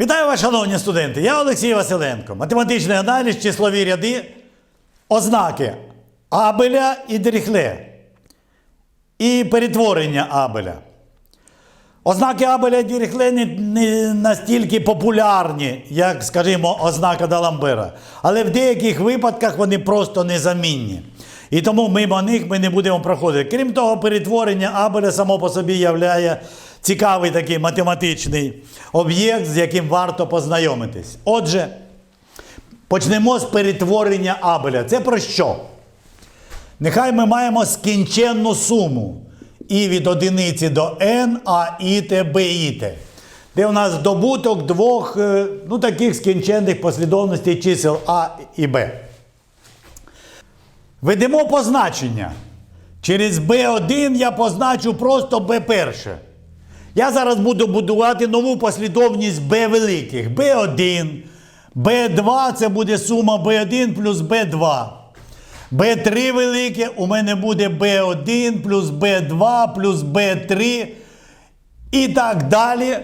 Вітаю вас, шановні студенти! Я Олексій Василенко. Математичний аналіз, числові ряди, ознаки Абеля і Дріхле. І перетворення Абеля. Ознаки Абеля і Діріхле не, настільки популярні, як, скажімо, ознака Даламбера. Але в деяких випадках вони просто незамінні. І тому мимо них ми не будемо проходити. Крім того, перетворення Абеля само по собі являє цікавий такий математичний об'єкт, з яким варто познайомитись. Отже, почнемо з перетворення Абеля. Це про що? Нехай ми маємо скінченну суму і від одиниці до n, а і т, б, і. Де у нас добуток двох е, ну, таких скінченних послідовностей чисел А і Б. Ведемо позначення. Через B1 я позначу просто B перше. Я зараз буду будувати нову послідовність B великих. B1, B2 це буде сума B1 плюс B2. B3 велике у мене буде B1 плюс B2 плюс B3 і так далі.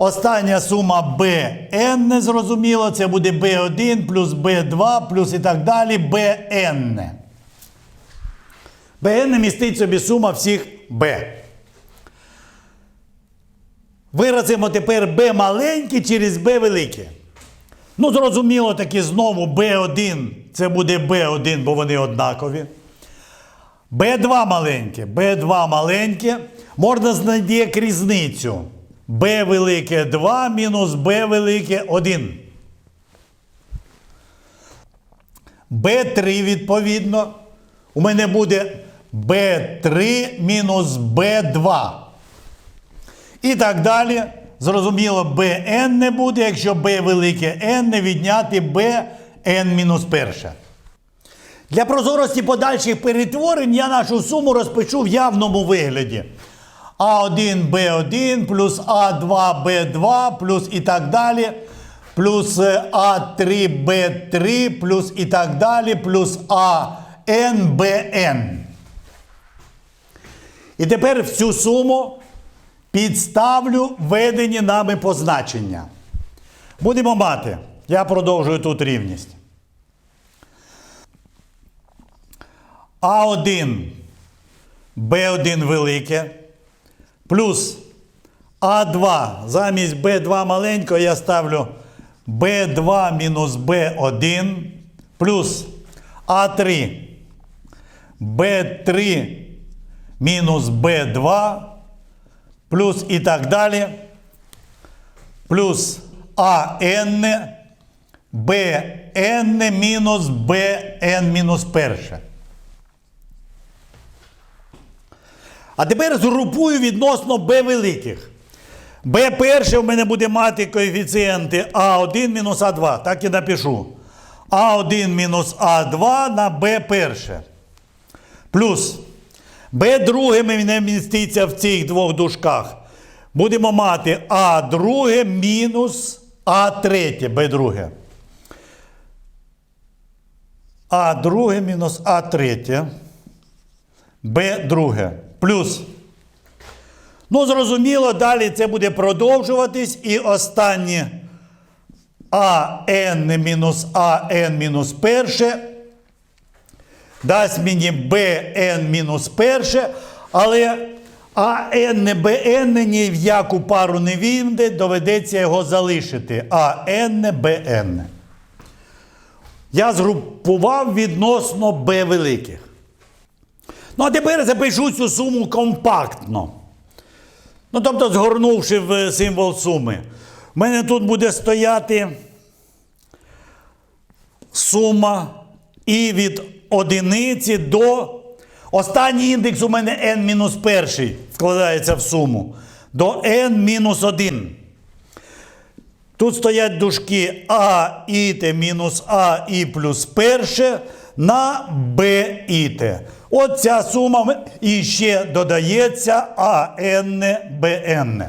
Остання сума Bn незрозуміло, це буде B1 плюс B2 плюс і так далі Bn. Bn містить собі сума всіх B. Виразимо тепер B маленьке через B велике. Ну, зрозуміло, таки знову B1 це буде B1, бо вони однакові. B2 маленьке, B2 маленьке. Можна знайти як різницю. B велике 2 мінус B велике 1. B3 відповідно. У мене буде B3 мінус B2. І так далі. Зрозуміло, Bn не буде, якщо b велике n не відняти Bn мінус перше. Для прозорості подальших перетворень я нашу суму розпишу в явному вигляді. А1 Б1 плюс А2 Б2 плюс і так далі. Плюс А3 Б3 плюс і так далі, плюс АН БН. І тепер в цю суму підставлю введені нами позначення. Будемо мати. Я продовжую тут рівність. А1 Б1 велике плюс А2 замість Б2 маленького я ставлю Б2 мінус Б1 плюс А3 Б3 мінус Б2 плюс і так далі, плюс АН, БН мінус БН мінус перше. А тепер згрупую відносно Б великих. Б перше в мене буде мати коефіцієнти А1 мінус А2. Так і напишу. А1 мінус А2 на Б перше. Плюс Б друге мене міститься в цих двох дужках. Будемо мати А друге мінус А третє Б друге. А друге мінус А третє. Б друге. Плюс. Ну, зрозуміло, далі це буде продовжуватись. І останнє АН мінус АН мінус перше дасть мені Bn мінус перше, але АН не БН ні в яку пару не війде, доведеться його залишити. АН не. Я згрупував відносно Б великих. Ну, а тепер запишу цю суму компактно. Ну, тобто, згорнувши в символ суми. У мене тут буде стояти сума і від одиниці до. Останній індекс у мене n мінус перший вкладається в суму. До n-1. Тут стоять дужки А і мінус А і плюс перше на Б і. От ця сума і ще додається АН БН.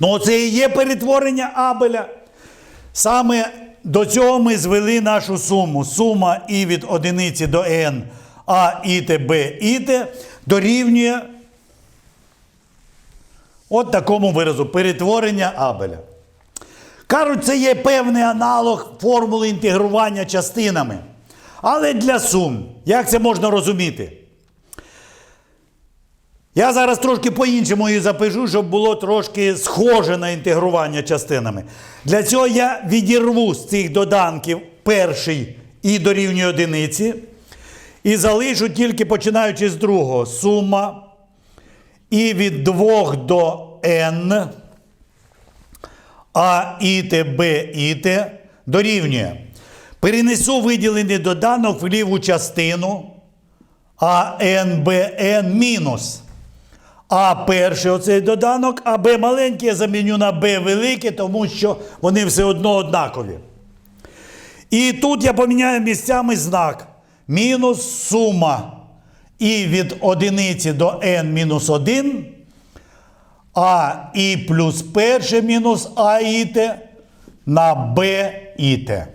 Ну, це і є перетворення Абеля. Саме до цього ми звели нашу суму. Сума і від одиниці до n, а і т, б і т дорівнює От такому виразу перетворення Абеля. Кажуть, це є певний аналог формули інтегрування частинами. Але для сум, як це можна розуміти? Я зараз трошки по-іншому її запишу, щоб було трошки схоже на інтегрування частинами. Для цього я відірву з цих доданків перший і дорівнює одиниці. І залишу тільки починаючи з другого сума і від 2 до n, а іт, б, іт дорівнює. Перенесу виділений доданок в ліву частину, а n, b, n мінус. А перший оцей доданок, а b маленький я заміню на b велике, тому що вони все одно однакові. І тут я поміняю місцями знак. Мінус сума і від одиниці до n мінус 1, а і плюс перше мінус а іте на b іте.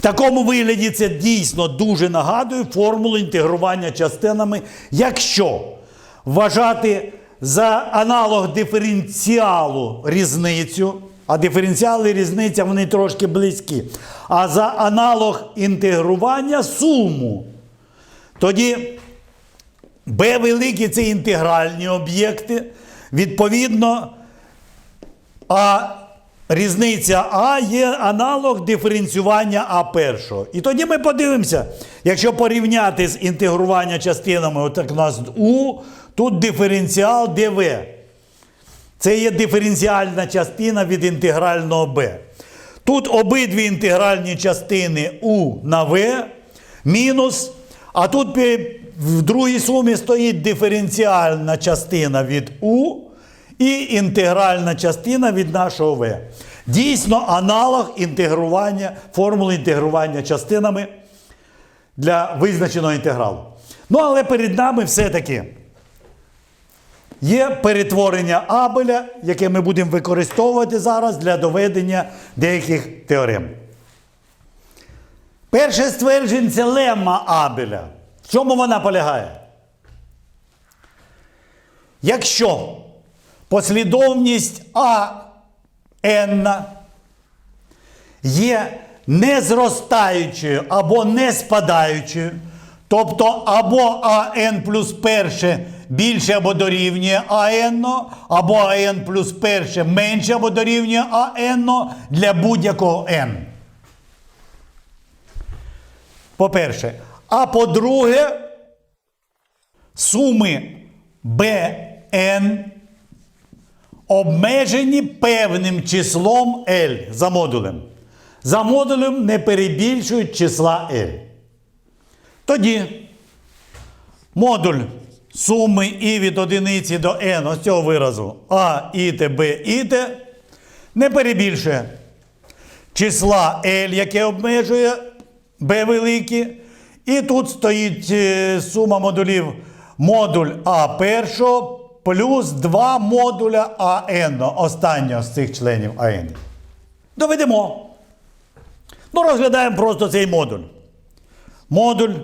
В такому вигляді це дійсно дуже нагадує формулу інтегрування частинами, якщо вважати за аналог диференціалу різницю, а диференціал і різниця вони трошки близькі, а за аналог інтегрування суму. Тоді b великі це інтегральні об'єкти, відповідно, а різниця А є аналог диференціювання А першого. І тоді ми подивимося, якщо порівняти з інтегрування частинами, отак у нас У, тут диференціал ДВ. Це є диференціальна частина від інтегрального Б. Тут обидві інтегральні частини У на В мінус. А тут в другій сумі стоїть диференціальна частина від У і інтегральна частина від нашого В. Дійсно, аналог інтегрування, формули інтегрування частинами для визначеного інтегралу. Ну, але перед нами все-таки є перетворення Абеля, яке ми будемо використовувати зараз для доведення деяких теорем. Перше ствердження це лемма Абеля. В чому вона полягає? Якщо послідовність А n є не зростаючою або не спадаючою, тобто або АН плюс перше більше або дорівнює АН, або АН плюс перше менше або дорівнює АН для будь-якого n. По-перше. А по-друге, суми BN обмежені певним числом L за модулем. За модулем не перебільшують числа L. Тоді модуль суми і від одиниці до n ось цього виразу А, іте, Б, іте не перебільшує числа L, яке обмежує B великі. І тут стоїть е, сума модулів модуль А першого плюс два модуля АН, останнього з цих членів АН. Доведемо. Ну, розглядаємо просто цей модуль. Модуль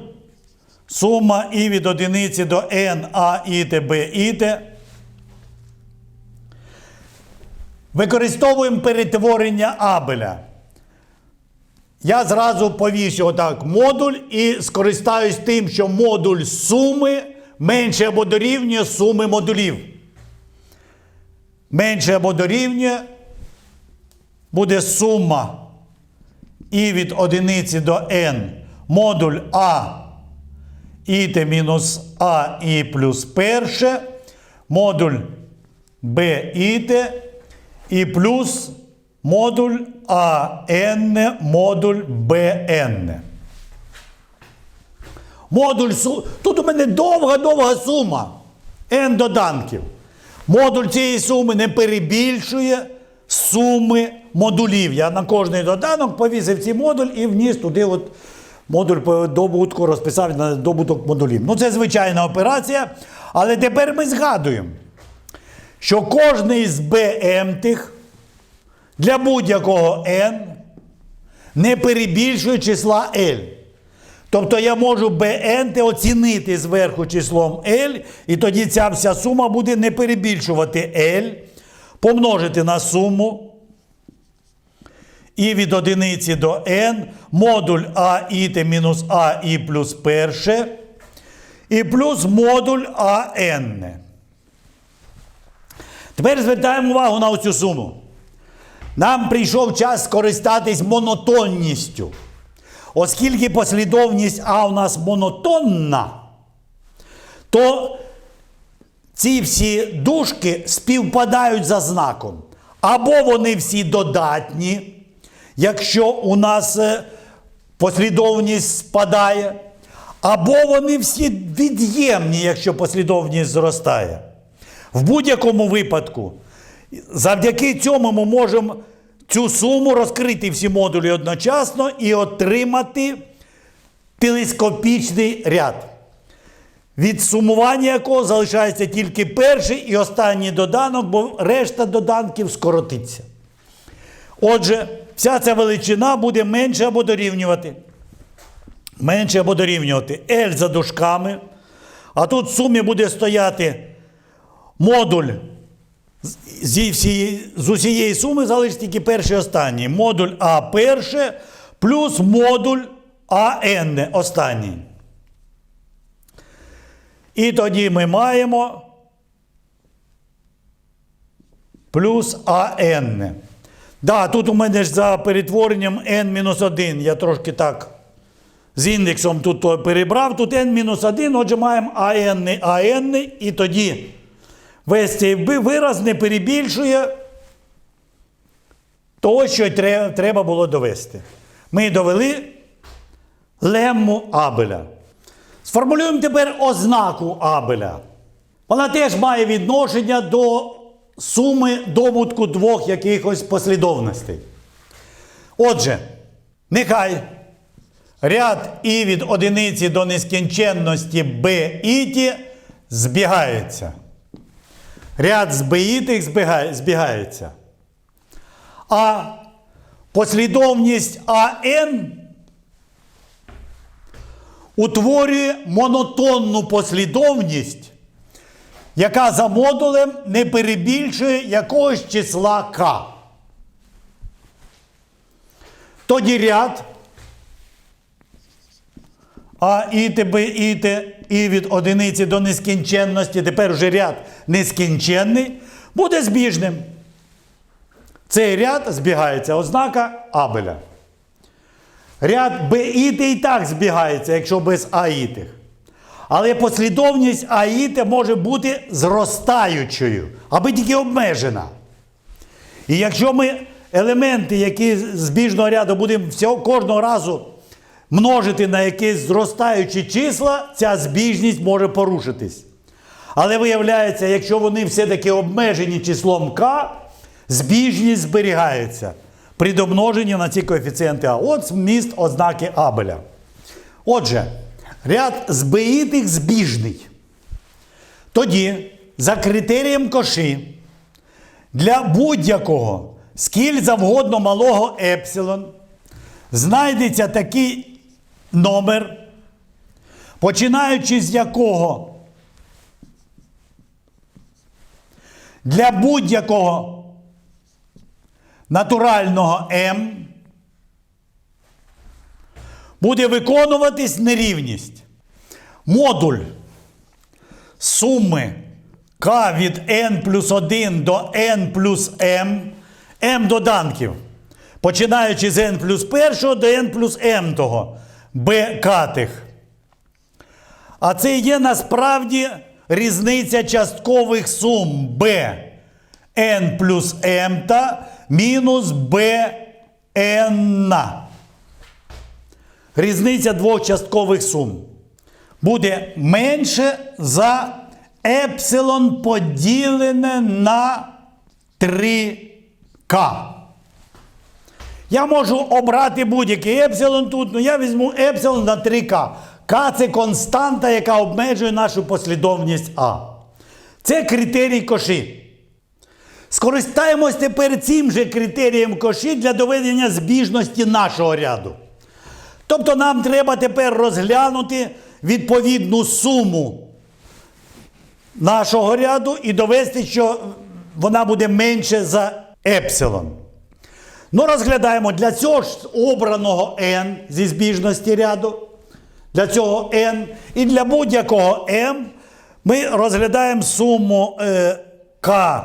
сума і від одиниці до n, А, іте, Б, іте. Використовуємо перетворення Абеля. Я зразу повішу отак модуль і скористаюсь тим, що модуль суми менше або дорівнює суми модулів. Менше або дорівнює буде сума і від одиниці до n модуль А іте мінус А і плюс перше, модуль Б іте і плюс модуль АН, модуль БН. Модуль су... Тут у мене довга-довга сума n доданків. Модуль цієї суми не перебільшує суми модулів. Я на кожний доданок повісив цей модуль і вніс туди от модуль по добутку розписав на добуток модулів. Ну, це звичайна операція. Але тепер ми згадуємо, що кожний з БМ тих для будь-якого n не перебільшує числа L. Тобто я можу BN оцінити зверху числом L, і тоді ця вся сума буде не перебільшувати L, помножити на суму і від одиниці до n модуль а іти мінус а і плюс перше, і плюс модуль АН. Тепер звертаємо увагу на оцю суму. Нам прийшов час скористатись монотонністю. Оскільки послідовність А у нас монотонна, то ці всі дужки співпадають за знаком. Або вони всі додатні, якщо у нас е, послідовність спадає, або вони всі від'ємні, якщо послідовність зростає. В будь-якому випадку, завдяки цьому ми можемо цю суму розкрити всі модулі одночасно і отримати телескопічний ряд, від сумування якого залишається тільки перший і останній доданок, бо решта доданків скоротиться. Отже, вся ця величина буде менше або дорівнювати. Менше або дорівнювати L за дужками. А тут в сумі буде стояти модуль зі всієї, з усієї суми залишиться тільки перший останній. Модуль А перше плюс модуль АН останній. І тоді ми маємо плюс АН. Да, тут у мене ж за перетворенням n-1. Я трошки так з індексом тут перебрав. Тут n-1, отже, маємо АН, АН, і тоді весь цей ви- вираз не перебільшує того, що треба було довести. Ми довели лемму Абеля. Сформулюємо тепер ознаку Абеля. Вона теж має відношення до суми добутку двох якихось послідовностей. Отже, нехай ряд і від одиниці до нескінченності b іті збігається. Ряд з b ітих збігає- збігається. А послідовність АН утворює монотонну послідовність, яка за модулем не перебільшує якогось числа К. Тоді ряд А іти, Б іти, і від одиниці до нескінченності, тепер вже ряд нескінченний, буде збіжним. Цей ряд збігається ознака Абеля. Ряд БІТ і так збігається, якщо без аїтих. Але послідовність аїти може бути зростаючою, аби тільки обмежена. І якщо ми елементи, які збіжного ряду будемо всього, кожного разу множити на якісь зростаючі числа, ця збіжність може порушитись. Але виявляється, якщо вони все-таки обмежені числом k, збіжність зберігається при домноженні на ці коефіцієнти А. От зміст ознаки Абеля. Отже, ряд збиїтих збіжний. Тоді, за критерієм коши, для будь-якого скіль завгодно малого епсилон знайдеться такий номер, починаючи з якого? Для будь-якого натурального М буде виконуватись нерівність. Модуль суми К від n плюс 1 до n плюс m, m доданків, починаючи з n плюс 1 до n плюс m того, b катих. А це є насправді різниця часткових сум b n плюс m та мінус n. Різниця двох часткових сум буде менше за епсилон поділене на 3К. Я можу обрати будь-який епсилон тут, але я візьму епсилон на 3К. К це константа, яка обмежує нашу послідовність А. Це критерій коші. Скористаємось тепер цим же критерієм коші для доведення збіжності нашого ряду. Тобто нам треба тепер розглянути відповідну суму нашого ряду і довести, що вона буде менше за епсилон. Ну, розглядаємо для цього ж обраного n зі збіжності ряду. Для цього n. І для будь-якого m ми розглядаємо суму е, k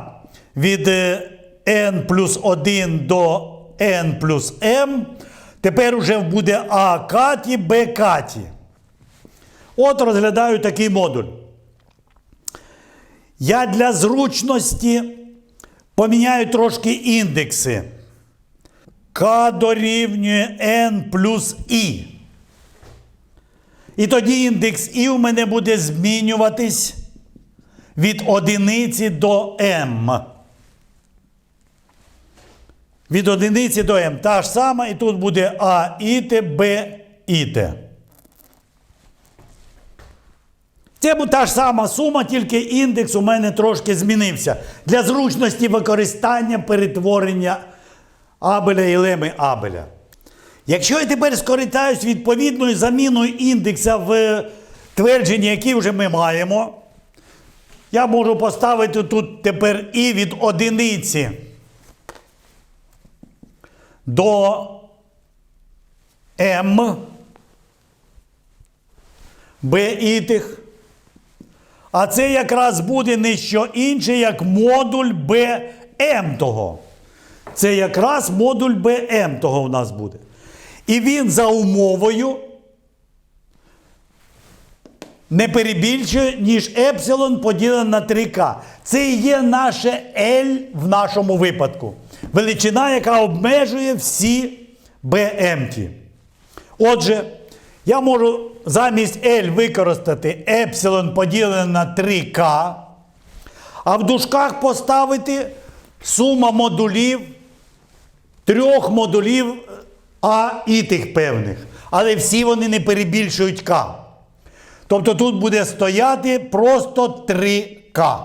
від е, n плюс 1 до n плюс m. Тепер уже буде А каті, Б каті. От розглядаю такий модуль. Я для зручності поміняю трошки індекси. К дорівнює n плюс І. І тоді індекс І у мене буде змінюватись від одиниці до m. Від одиниці до m. Та ж сама, і тут буде А іте, Б іте. Це буде та ж сама сума, тільки індекс у мене трошки змінився. Для зручності використання перетворення Абеля і леми Абеля. Якщо я тепер скористаюсь відповідною заміною індекса в твердженні, які вже ми маємо, я можу поставити тут тепер і від одиниці до М, Б ітих. А це якраз буде не що інше, як модуль БМ того. Це якраз модуль БМ того у нас буде. І він за умовою не перебільшує, ніж епсилон поділене на 3К. Це і є наше L в нашому випадку. Величина, яка обмежує всі БМ. Отже, я можу замість L використати епсилон поділене на 3К, а в дужках поставити сума модулів трьох модулів А і тих певних. Але всі вони не перебільшують К. Тобто тут буде стояти просто 3К.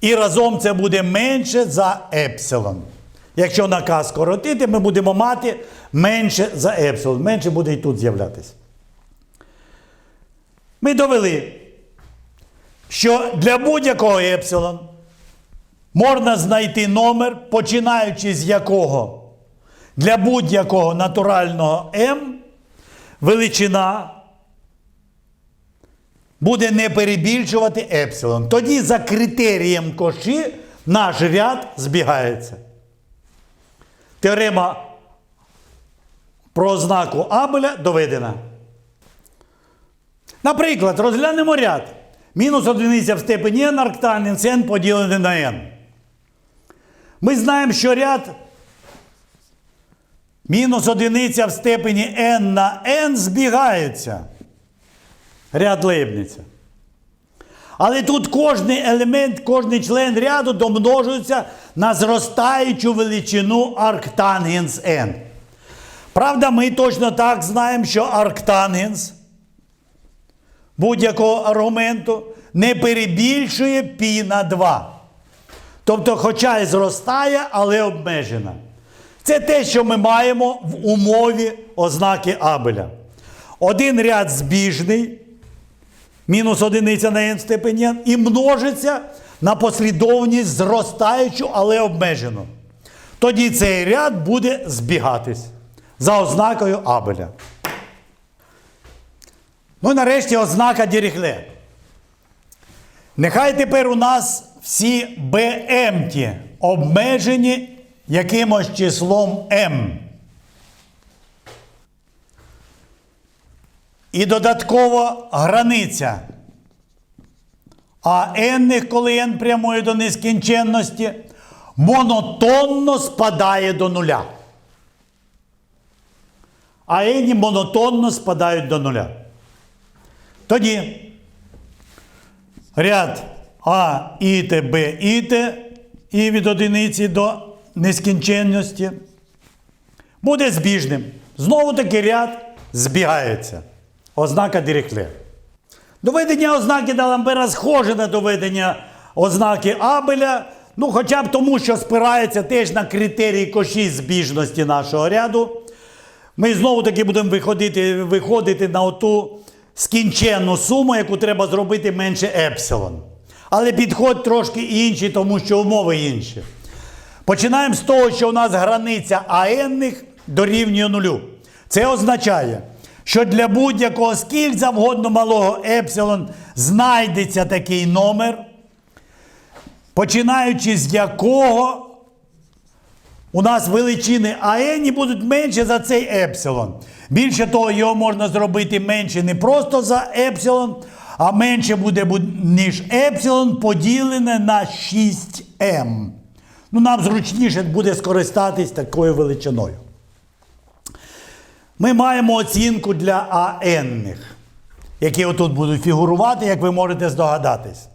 І разом це буде менше за епсилон. Якщо на К скоротити, ми будемо мати менше за епсилон. Менше буде і тут з'являтися. Ми довели, що для будь-якого епсилон можна знайти номер, починаючи з якого для будь-якого натурального М величина буде не перебільшувати епсилон. Тоді за критерієм коші наш ряд збігається. Теорема про ознаку Абеля доведена. Наприклад, розглянемо ряд. Мінус одиниця в степені n арктангенс n поділене на n. Ми знаємо, що ряд мінус одиниця в степені n на n збігається. Ряд Лейбниця. Але тут кожний елемент, кожний член ряду домножується на зростаючу величину арктангенс n. Правда, ми точно так знаємо, що арктангенс будь-якого аргументу не перебільшує π на 2. Тобто, хоча і зростає, але обмежена. Це те, що ми маємо в умові ознаки Абеля. Один ряд збіжний, мінус одиниця на n степені і множиться на послідовність зростаючу, але обмежену. Тоді цей ряд буде збігатись за ознакою Абеля. Ну і нарешті ознака Діріхле. Нехай тепер у нас всі БМ обмежені якимось числом М. І додатково границя. А n, коли n прямує до нескінченності, монотонно спадає до нуля. А n монотонно спадають до нуля. Тоді ряд А, іте, Б, іте, і від одиниці до нескінченності буде збіжним. Знову таки ряд збігається. Ознака Діріхле. Доведення ознаки Даламбера схоже на доведення ознаки Абеля, ну хоча б тому, що спирається теж на критерії коші збіжності нашого ряду. Ми знову таки будемо виходити, виходити на оту скінченну суму, яку треба зробити менше епсилон. Але підход трошки інший, тому що умови інші. Починаємо з того, що у нас границя АНних дорівнює нулю. Це означає, що для будь-якого скільки завгодно малого епсилон знайдеться такий номер, починаючи з якого у нас величини АН будуть менше за цей епсилон. Більше того, його можна зробити менше не просто за епсилон, а менше буде, ніж епсилон поділене на 6m. Ну, нам зручніше буде скористатись такою величиною. Ми маємо оцінку для АНних, які отут будуть фігурувати, як ви можете здогадатись.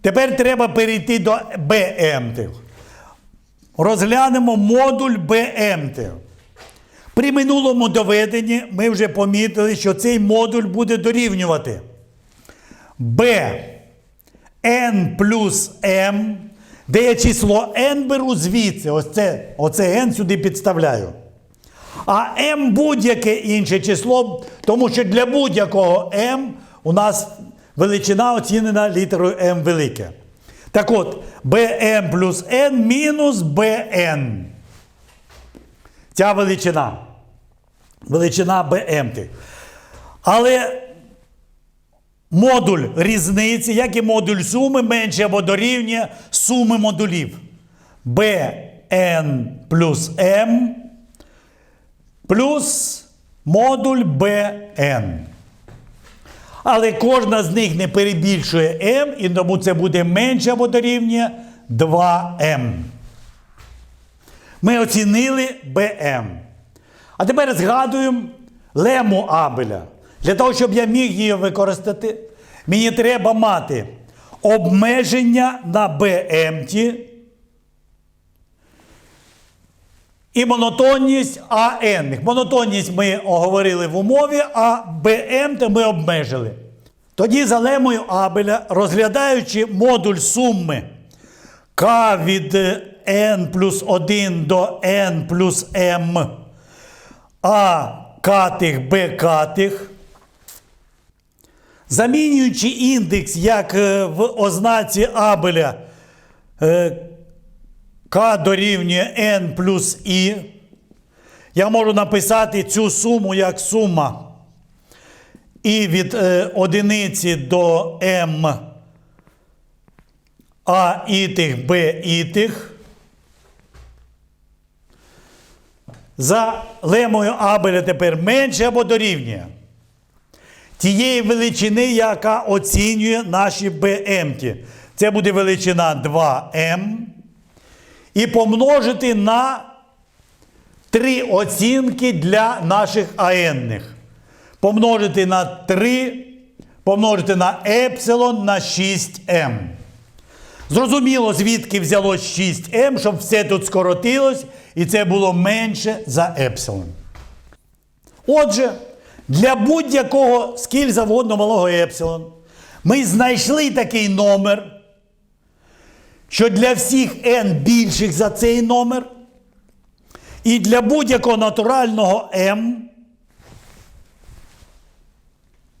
Тепер треба перейти до БМ. Розглянемо модуль БМТ. При минулому доведенні ми вже помітили, що цей модуль буде дорівнювати B n плюс m, де я число n беру звідси. Ось це, оце n сюди підставляю. А m будь-яке інше число, тому що для будь-якого m у нас величина оцінена літерою m велике. Так от, bm плюс n мінус bn. Ця величина. Величина bm. Але модуль різниці, як і модуль суми, менше або дорівнює суми модулів. bn плюс m плюс модуль bn. Але кожна з них не перебільшує m, і тому це буде менше або дорівнює 2m. Ми оцінили bm. А тепер згадуємо лему Абеля. Для того, щоб я міг її використати, мені треба мати обмеження на bm і монотонність АН. Монотонність ми оговорили в умові, а БМ то ми обмежили. Тоді за лемою Абеля, розглядаючи модуль суми К від n плюс 1 до n плюс m, а катих Б катих, замінюючи індекс як е, в ознаці Абеля е, К дорівнює n плюс І. Я можу написати цю суму як сума І від е, одиниці до m А ітих, Б ітих. За лемою Абеля тепер менше або дорівнює тієї величини, яка оцінює наші БМ. Це буде величина 2М і помножити на три оцінки для наших АНних. Помножити на 3, помножити на епсилон на 6М. Зрозуміло, звідки взялось 6М, щоб все тут скоротилось, і це було менше за епсилон. Отже, для будь-якого скіль завгодно малого епсилон ми знайшли такий номер що для всіх n більших за цей номер, і для будь-якого натурального m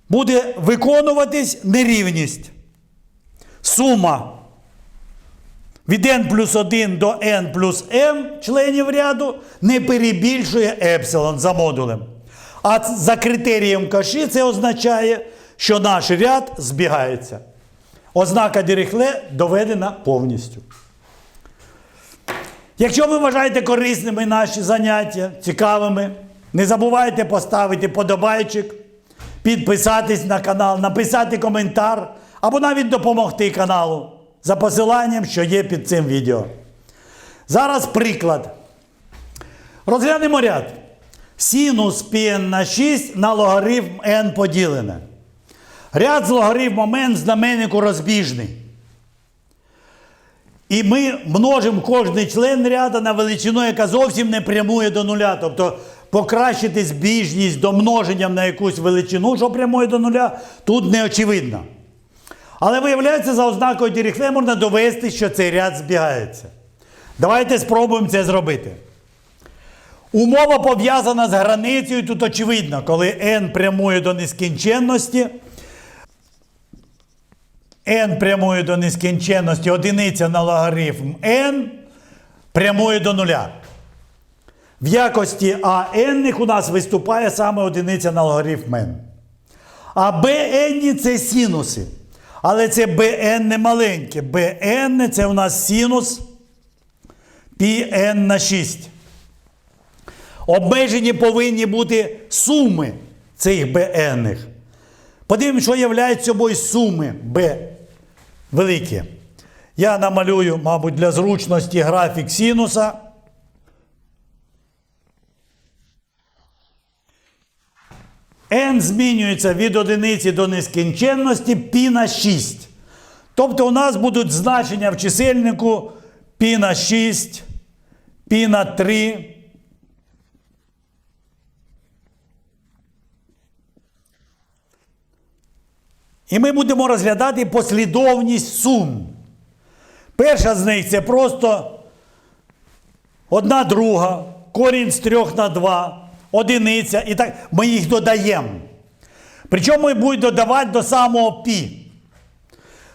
буде виконуватись нерівність. Сума від n плюс 1 до n плюс m членів ряду не перебільшує епсилон за модулем. А за критерієм каші це означає, що наш ряд збігається. Ознака Діріхле доведена повністю. Якщо ви вважаєте корисними наші заняття, цікавими, не забувайте поставити подобайчик, підписатись на канал, написати коментар або навіть допомогти каналу за посиланням, що є під цим відео. Зараз приклад. Розглянемо ряд. Синус πn на 6 на логарифм n поділене. Ряд з логарифмом n знаменнику розбіжний. І ми множимо кожний член ряда на величину, яка зовсім не прямує до нуля. Тобто покращити збіжність домноженням на якусь величину, що прямує до нуля, тут не очевидно. Але виявляється, за ознакою Діріхле можна довести, що цей ряд збігається. Давайте спробуємо це зробити. Умова пов'язана з границею, тут очевидно, коли n прямує до нескінченності. n прямує до нескінченності, одиниця на логарифм n прямує до нуля. В якості АН у нас виступає саме одиниця на логарифм n. А БН це синуси. Але це БН не маленьке. БН це у нас синус πn на 6. Обмежені повинні бути суми цих БН. Подивимось, що являють собою суми Б великі. Я намалюю, мабуть, для зручності графік синуса. n змінюється від одиниці до нескінченності π на 6. Тобто у нас будуть значення в чисельнику π на 6, π на 3. І ми будемо розглядати послідовність сум. Перша з них це просто одна друга, корінь з трьох на два, одиниця. І так ми їх додаємо. Причому ми будемо додавати до самого пі.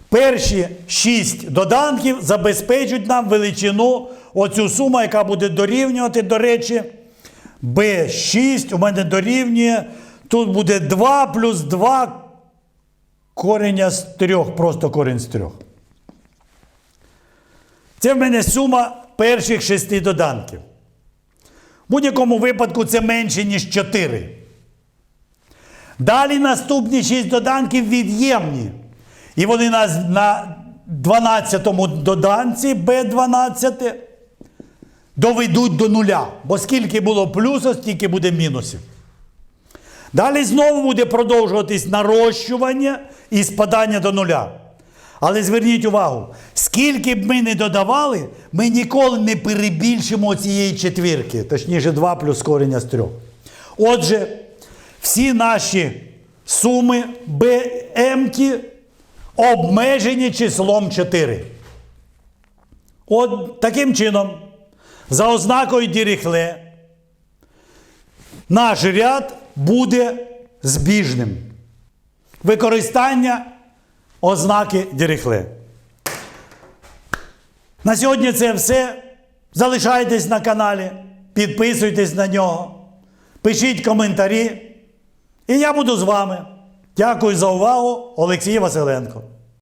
Перші шість доданків забезпечують нам величину оцю суму, яка буде дорівнювати, до речі, B6 у мене дорівнює. Тут буде 2 плюс 2 кореня з трьох, просто корінь з трьох. Це в мене сума перших шести доданків. В будь-якому випадку це менше, ніж 4. Далі наступні 6 доданків від'ємні. І вони на 12-му доданці B12 доведуть до нуля. Бо скільки було плюсів, стільки буде мінусів. Далі знову буде продовжуватись нарощування і спадання до нуля. Але зверніть увагу, скільки б ми не додавали, ми ніколи не перебільшимо цієї четвірки, точніше 2 плюс корення з 3. Отже, всі наші суми БМ обмежені числом 4. От таким чином, за ознакою Діріхле, наш ряд буде збіжним. Використання ознаки Діріхле. На сьогодні це все. Залишайтесь на каналі, підписуйтесь на нього, пишіть коментарі. І я буду з вами. Дякую за увагу, Олексій Василенко.